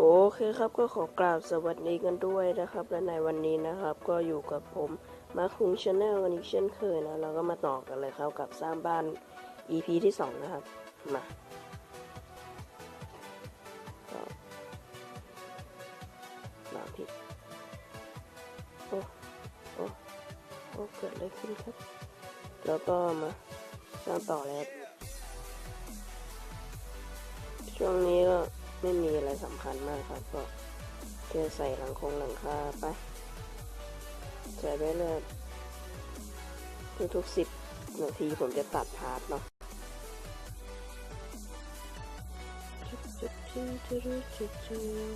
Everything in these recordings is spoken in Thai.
โอเคครับก็ขอกราบสวัสดีกันด้วยนะครับ และในวันนี้นะครับ ก็อยู่กับผมมาคุงชาแนลกันอีกเช่นเคยนะเราก็มาต่อกันเลยครับกับสร้างบ้าน EP ที่สองนะครับ มาก็มาผิดโอ้โอ้โอ้เกิดอะไรขึ้นครับ แล้วก็มาสร้างต่อแล้วช่วงนี้ก็ ไม่มีอะไรสำคัญมากครับ ก็แค่ใส่หลังคงหลังคาไปใส่ไปเลยทุกๆสิบนาทีผมจะตัดพาร์ทเนาะ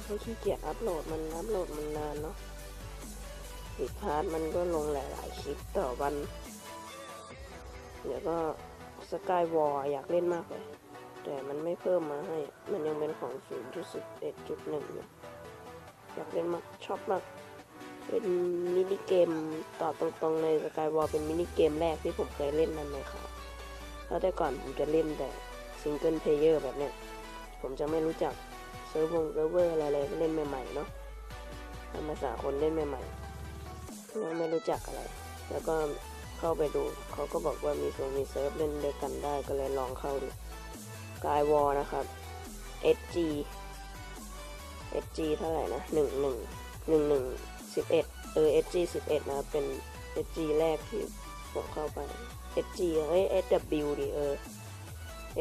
เขาขี้เกียจอัพโหลดมันอัพโหลดมันนานเนาะอีกพาร์ทมันก็ลงหลายๆคลิปต่อวัน เดี๋ยวก็สกายวอลอยากเล่นมากเลย แต่มันไม่เพิ่มมาให้ มันยังเป็นของ 0.11.1อยู่อยากเล่นมากชอบมาก เป็นมินิเกมต่อตรงๆในสกายวอลเป็นมินิเกมแรกที่ผมเคยเล่นนั่นเลยครับแล้วแต่ก่อนผมจะเล่นแต่ซิงเกิลเพลเยอร์แบบเนี้ย ผมจะไม่รู้จักเซิร์ฟวงเซิร์ฟเวอร์อะไรเลยเล่นใหม่ๆเนาะตามภาษาคนเล่นใหม่ๆยังไม่รู้จักอะไร แล้วก็เข้าไปดู เขาก็บอกว่ามีโซนมีเซิร์ฟเล่นด้วยกันได้ก็เลยลองเข้าดู กายวอลนะครับ SG SG เท่าไหร่นะหนึ่งหนึ่งหนึ่งหนึ่งสิบเอ็ดเออ SG สิบเอ็ดนะเป็น SG แรกที่ผมเข้าไป SG เอ้ย SW ดิเออ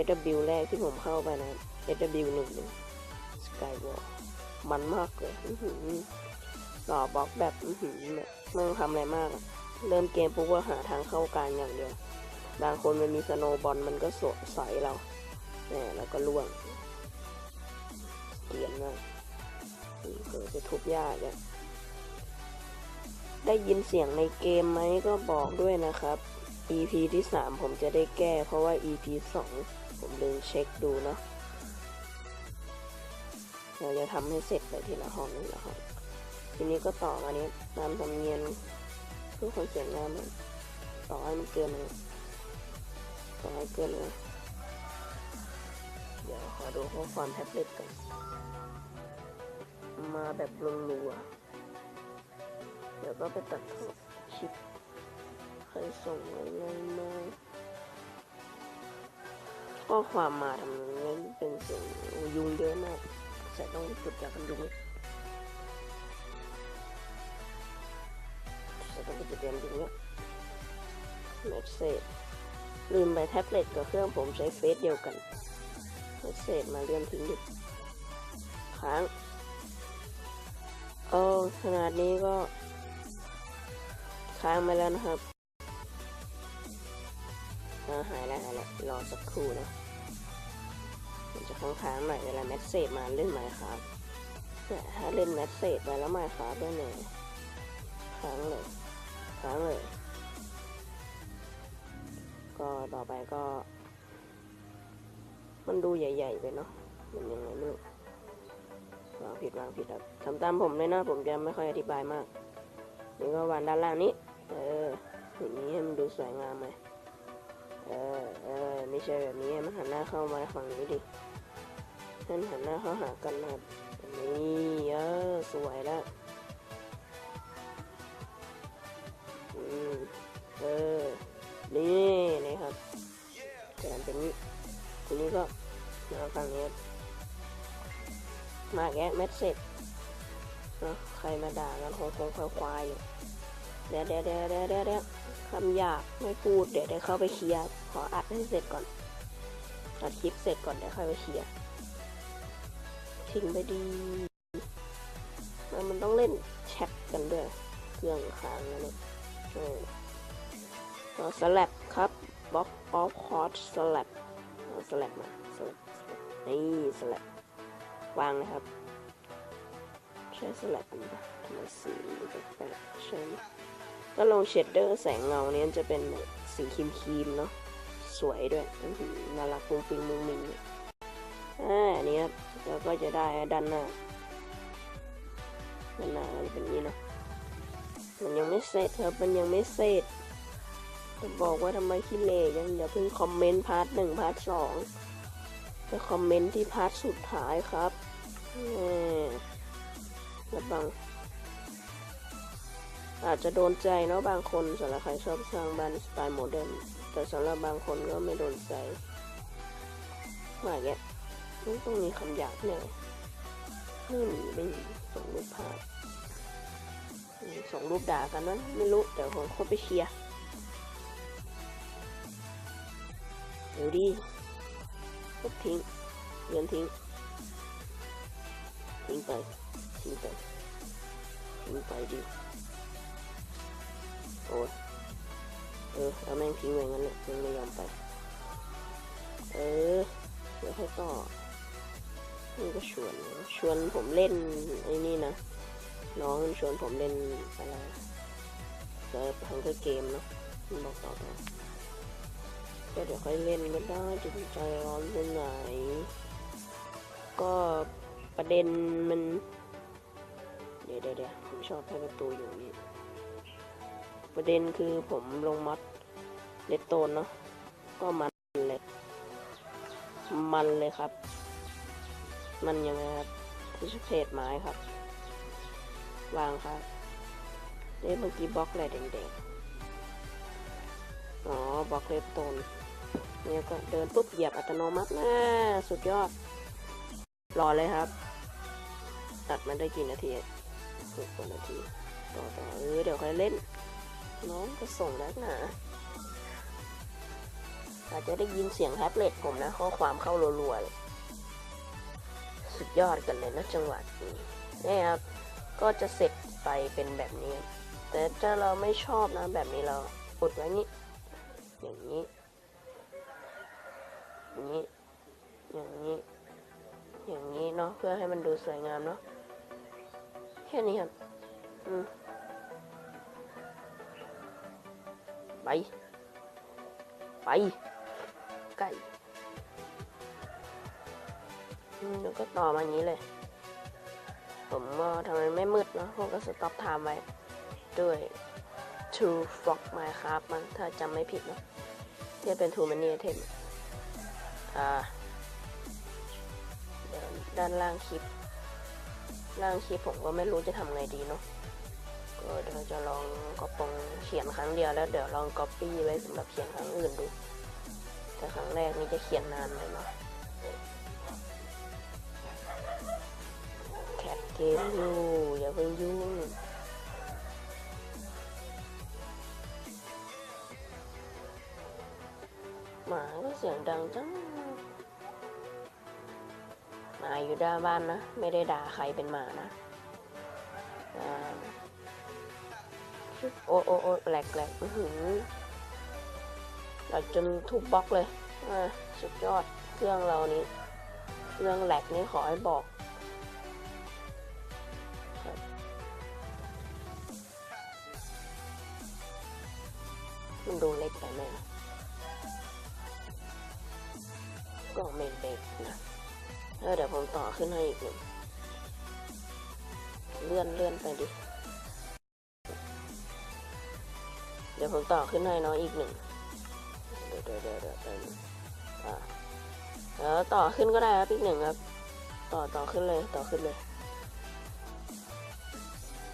SW แรกที่ผมเข้าไปนะ SW หนึ่งหนึ่งสกายวอลมันมากเลยหือต่อบล็อกแบบหือแบบไม่ต้องทำอะไรมาก เริ่มเกมปุ๊บก็หาทางเข้ากลางอย่างเดียว บางคนมันมีสโนบอลมันก็สวใสเรา นี่แล้วก็ล่วงเกียนมากนี่เกิดจะทุบยากอะได้ยินเสียงในเกมไหมก็บอกด้วยนะครับ EP ที่สามผมจะได้แก้ เพราะว่า EP สองผมลืมเช็คดูเนาะเราจะทำให้เสร็จไปทีละห้องนี่ละห้องทีนี้ก็ต่ออันนี้ตามธรรมเนียมเพื่อความสวยงามต่อให้มันเกินเลยต่อให้เกินเลย เดี๋ยวขอดูข้อความแท็บเล็ตกัน มาแบบรัวๆเดี๋ยวก็ไปตัดชิปใครส่งอะไรมาข้อความมาทำไมงั้นเป็นเสียงยุงเยอะมากใส่ต้องจุดยากันยุงใส่ต้องไปจุดยากันยุงเนี่ยเมสเซจลืมไปแท็บเล็ตกับเครื่องผมใช้เฟซเดียวกัน เมสเซจมาเลื่อนทิ้งดิค้างโอ้ขนาดนี้ก็ค้างมาแล้วนะครับอ่าหายแล้วหายแล้วรอสักครู่นะมันจะค้างๆหน่อยเวลาเมสเซจมาเล่นไหมครับแต่ถ้าเล่นเมสเซจไปแล้วไมาครับได้เลยค้างเลยค้างเลย ก็ต่อไปก็ มันดูใหญ่ ๆ ไปเนาะ มันยังไงไม่รู้วางผิดวางผิดครับทำตามผมเลยนะ ผมจะไม่ค่อยอธิบายมาก นี่ก็วางด้านล่างนี้ เอออย่างนี้ให้มันดูสวยงามไหมเออเออไม่ใช่แบบนี้มันหันหน้าเข้ามาฝั่งนี้ดิท่านหันหน้าเข้าหากันนะครับนี่เออสวยแล้วอืมเออ นี่นะครับแต่มันเป็นนี้ทีนี้ก็ มาฝั่งนี้ครับมาแกะเมสเซจเนาะใครมาด่ากันคงคงควายอยู่เดี๋ยวเดี๋ยวเดี๋ยวเดี๋ยวเดี๋ยวเดี๋ยวคำหยาบไม่พูดเดี๋ยวเดี๋ยวเข้าไปเคลียร์ขออัดให้เสร็จก่อนอัดคลิปเสร็จก่อนเดี๋ยวค่อยไปเคลียร์ทิ้งไปดีแล้วมันต้องเล่นแชทกันด้วยเครื่องค้างนะเนี่ยเออสลับครับบล็อกออฟคอร์สสลับสลับมา นี่สลับวางนะครับ ใช้สลับกันปะทำไมสีแปลกใช่ไหมก็ลงเชดเดอร์แสงเงาเนี้ยจะเป็นสีครีมครีมๆเนาะสวยด้วยอื้อหือน่ารักปุ้งปิงมุ้งมิงอ่าอันนี้ครับแล้วก็จะได้ด้านหน้าด้านหน้าเป็นนี้เนาะมันยังไม่เสร็จครับมันยังไม่เสร็จจะบอกว่าทำไมขี้เลยังอย่าเพิ่งคอมเมนต์พาร์ทหนึ่งพาร์ทสอง ไปคอมเมนต์ที่พาร์ทสุดท้ายครับนี่แล้วบางอาจจะโดนใจเนาะบางคนสำหรับใครชอบสร้างบ้านสไตล์โมเดิร์นแต่สำหรับบางคนก็ไม่โดนใจมาแกต้องมีคำหยาบเนี่ยไม่มีไม่มีส่งรูปภาพส่งรูปด่ากันนั้นไม่รู้เดี๋ยวผมเข้าไปเคลียร์เดี๋ยวดิ ลบทิ้งเรียนทิ้ง ทิ้งไป ทิ้งไป ทิ้งไปดิโอ้ยเออเอาแม่งทิ้งไว้งั้นแหละยังไม่ยอมไป เออเดี๋ยวค่อยต่อนี่ก็ชวน ชวนผมเล่นไอ้นี่นะน้องชวนผมเล่นอะไรเซิร์ฟทังเกอร์เกมเนาะมันบอกต่อต่อ ก็เดี๋ยวค่อยเล่นก็ได้จะใจร้อนไปไหน ก็ประเด็นมัน เดี๋ยวเดี๋ยวผมชอบให้ประตูอยู่นี่ประเด็นคือผมลงมัดเลตโตนเนาะก็มันเลย มันเลยครับ มันยังไงครับที่เพจไม้ครับ วางครับเอ๊ะเมื่อกี้บล็อกอะไรแดงๆ อ๋อ บอกเลตโตนเนี่ยก็เดินปุ๊บเหยียบอัตโนมัตินะสุดยอด รอเลยครับ ตัดมันได้กี่นาทีหกกว่านาที ต่อต่อเออเดี๋ยวค่อยเล่น น้องก็ส่งแล้วนะอาจจะได้ยินเสียงแท็บเล็ตผมนะ ข้อความเข้ารัวๆเลยสุดยอดกันเลยนะจังหวะนี้นี่ครับ ก็จะเสร็จไปเป็นแบบนี้ แต่ถ้าเราไม่ชอบนะแบบนี้เราอุดไว้นี้ อย่างนี้อย่างนี้ อย่างนี้ อย่างนี้เนาะ เพื่อให้มันดูสวยงามเนาะ แค่นี้ครับ อืมไป ไป ไก่อืมแล้วก็ต่อมาอย่างนี้เลย ผมก็ทำไมไม่มืดเนาะผมก็สต็อปไทม์ไว้ด้วย True Fox Minecraft มันถ้าจำไม่ผิดเนาะ ที่เป็น True Many Item อ่าเดี๋ยวด้านล่างคลิป ล่างคลิปผมก็ไม่รู้จะทำไงดีเนาะก็เดี๋ยวจะลองก๊อปปงเขียนครั้งเดียวแล้วเดี๋ยวลองก๊อปปี้ไว้สำหรับเขียนครั้งอื่นดู แต่ครั้งแรกนี่จะเขียนนานเลยเนาะแคทเกมอยู่อย่าเพิ่งยุ่ง เสียงดังจังหมาอยู่ด้านบ้านนะ ไม่ได้ด่าใครเป็นหมานะโอ้โอ้โอ้แหลกแหลกอือหือแหลจนทุบบล็อกเลยอ่าสุดยอด เครื่องเรานี้เรื่องแหลกนี่ขอให้บอกมันดูเล็กไปไหม นะก็ไม่เล็กนะแล้วเดี๋ยวผมต่อขึ้นให้อีกหนึ่งเลื่อนเลื่อนไปดิ เดี๋ยวผมต่อขึ้นให้น้องอีกหนึ่งเดี๋ยวเดี๋ยวเดี๋ยวเดี๋ยวอ่าแล้วต่อขึ้นก็ได้ครับอีกหนึ่งครับ ต่อต่อขึ้นเลยต่อขึ้นเลย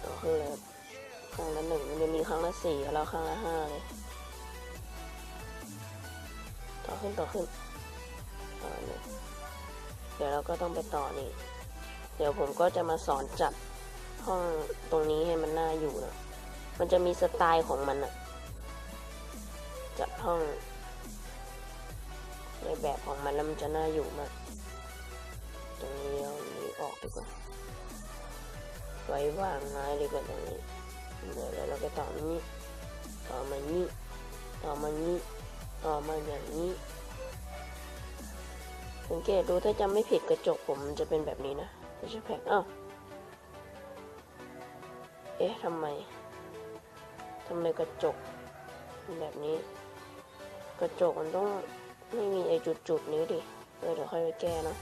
ต่อขึ้นเลยครั้งละหนึ่งมันจะมีครั้งละสี่แล้วครั้งละห้าเลย ต่อขึ้นต่อขึ้น เดี๋ยวเราก็ต้องไปต่อนี่ เดี๋ยวผมก็จะมาสอนจัดห้องตรงนี้ให้มันน่าอยู่นะ มันจะมีสไตล์ของมันอะจัดห้อง ในแบบของมันแล้วมันจะน่าอยู่มาก ตรงนี้เอานี้ออกดีกว่า ไว้วางไม้ดีกว่าตรงนี้เดี๋ยวเราไปต่อนี้ ต่อมานี้ ต่อมานี้ ต่อมาอย่างนี้ สังเกตดูถ้าจำไม่ผิดกระจกผมจะเป็นแบบนี้นะไม่ใช่แพ็คอ้าวเอ๊ะทำไมทำไมกระจกเป็นแบบนี้ กระจกมันต้องไม่มีไอ้จุดๆนี้ดิเออเดี๋ยวค่อยไปแก้เนะ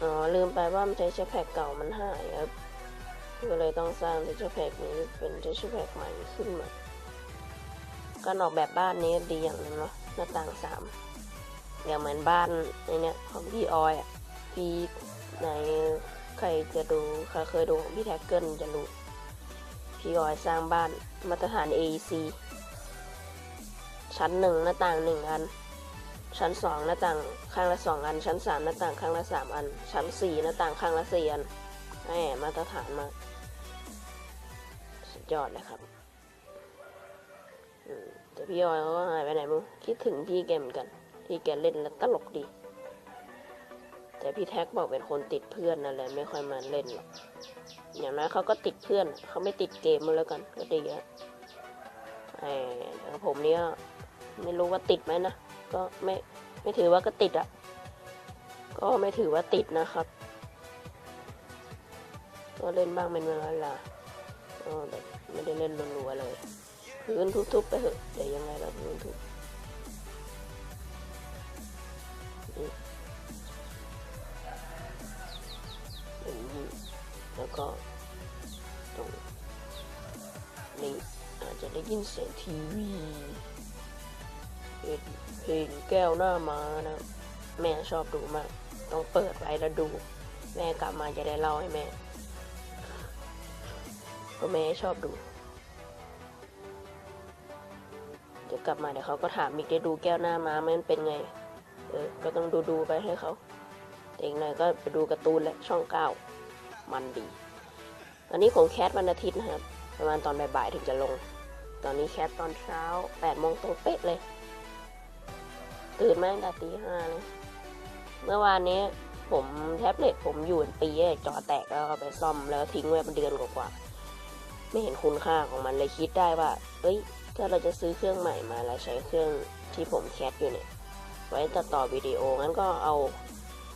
อ๋อลืมไปว่ามันใช้เชแพ็กเก่ามันหายครับก็เลยต้องสร้างเชแพ็กนี้เป็นเชแพ็กใหม่ขึ้นมา การออกแบบบ้านนี้ดีอย่างนึงเนาะหน้าต่างสามอย่างเหมือนบ้านในเนี้ยของพี่ออยอะพี่ในใครจะดูใครเคยดูของพี่แท็กเกิลจะรู้พี่ออยสร้างบ้านมาตรฐาน AEC ชั้นหนึ่งหน้าต่างหนึ่งอัน ชั้นสองหน้าต่างข้างละสองอัน ชั้นสามหน้าต่างข้างละสามอัน ชั้นสี่หน้าต่างข้างละสี่อันแหมมาตรฐานมากสุดยอดเลยครับ พี่ออยเขาก็หายไปไหนมั้งคิดถึงพี่แกเหมือนกันที่แกเล่นแล้วตลกดี แต่พี่แท็กบอกเป็นคนติดเพื่อนนั่นแหละไม่ค่อยมาเล่นหรอกอย่างน้อยเขาก็ติดเพื่อนเขาไม่ติดเกมมาแล้วกันก็ดีแล้วไอ้แต่ผมเนี้ยไม่รู้ว่าติดไหมนะก็ไม่ไม่ถือว่าก็ติดอะก็ไม่ถือว่าติดนะครับก็เล่นบ้างเป็นเวลาก็แบบไม่ได้เล่นรัวๆเลย พื้นทุบๆไปเถอะแต่ยังไงเราพื้นทุบแล้วก็ตรงนี้อาจจะได้ยินเสียงทีวีเพลงเพลงแก้วหน้ามานะ แม่ชอบดูมาก ต้องเปิดไว้แล้วดู แม่กลับมาจะได้เล่าให้แม่เพราะแม่ชอบดู กลับมาเดี๋ยวเขาก็ถามอีกได้ดูแก้วหน้าม้ามันเป็นไง เออ ก็ต้องดูดูๆไปให้เขาแต่อีกหน่อยก็ไปดูการ์ตูนและช่องเก้ามันดีอันนี้ของแคทวันอาทิตย์นะครับ ประมาณตอนบ่ายๆถึงจะลง ตอนนี้แคทตอนเช้าแปดโมงตรงเป๊ะเลย ตื่นมาตั้งแต่ตีห้าเลยเมื่อวานนี้ผมแท็บเล็ตผมอยู่เป็นปีเลยจอแตกแล้วเอาไปซ่อมแล้วทิ้งไว้เป็นเดือนกว่าๆไม่เห็นคุณค่าของมันเลยคิดได้ว่า เอ้ย ถ้าเราจะซื้อเครื่องใหม่มาแล้วใช้เครื่องที่ผมแคสอยู่เนี่ย ไว้ตัดต่อวิดีโองั้นก็เอา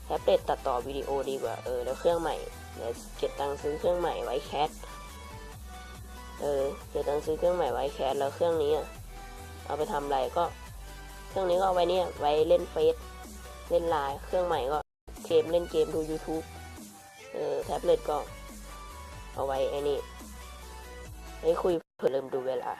แท็บเล็ตตัดต่อวิดีโอดีกว่าเออแล้วเครื่องใหม่เดี๋ยวเก็บตังค์ซื้อเครื่องใหม่ไว้แคสเออเก็บตังค์ซื้อเครื่องใหม่ไว้แคสแล้วเครื่องนี้เอาไปทำอะไรก็ เครื่องนี้ก็เอาไว้เนี่ยไว้เล่นเฟซเล่นไลน์เครื่องใหม่ก็เกมเล่นเกมดู YouTube เออแท็บเล็ตก็เอาไว้ไอ้นี่ไว้คุยเผื่อลืมดูเวลา